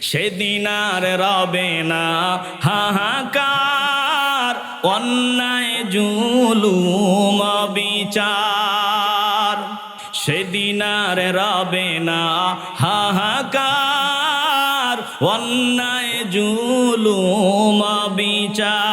সেদিন আর রবে না। হাহাকার, অন্যায়, জুলুম বিচার সেদিন আর রবে না। হাহাকার, অন্যায়, জুলুম বিচার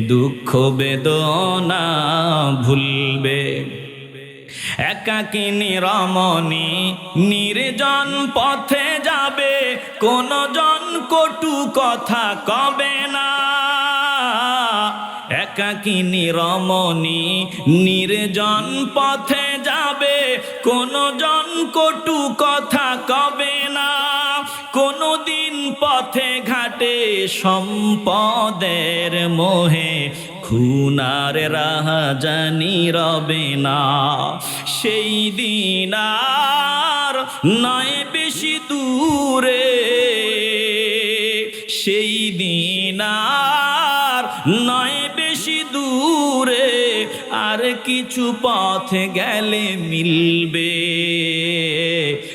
দুঃখ বেদনা ভুলবে। একাকিনী রমণী নির্জন পথে যাবে কোন জন কটু কথা কবে না। একাকিনী রমণী নির্জন পথে যাবে কোন জন কটু কথা কবে না। কোনদিন পথে ঘাটে সম্পদের মোহে, খুনার রাহা জানি রবে না। সেই দিন আর নয় বেশি দূরে। সেই দিন আর নয় বেশি দূরে, আর কিছু পথ গেলে মিলবে।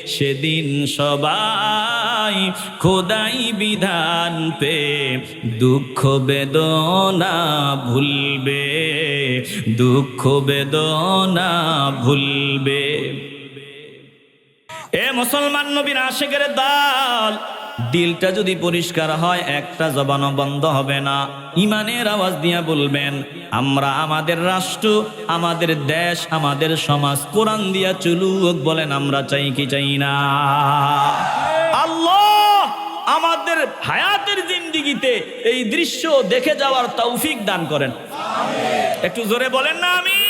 সেদিন সবাই খোদাই বিধান পে। দুঃখ বেদনা ভুলবে, দুঃখ বেদনা ভুলবে। এ মুসলমান নবীর আশেকের দাল, দিলটা যদি পরিষ্কার হয়, একটা জবানও বন্ধ হবে না। ইমানের আওয়াজ দিয়া বলবেন, আমরা আমাদের রাষ্ট্র, আমাদের দেশ, আমাদের সমাজ, কোরআন দিয়া চলুক বলেন, আমরা চাই কি চাই না। হায়াতের জিন্দিগিতে এই দৃশ্য দেখে যাওয়ার তৌফিক দান করেন। একটু জোরে বলেন না আমি?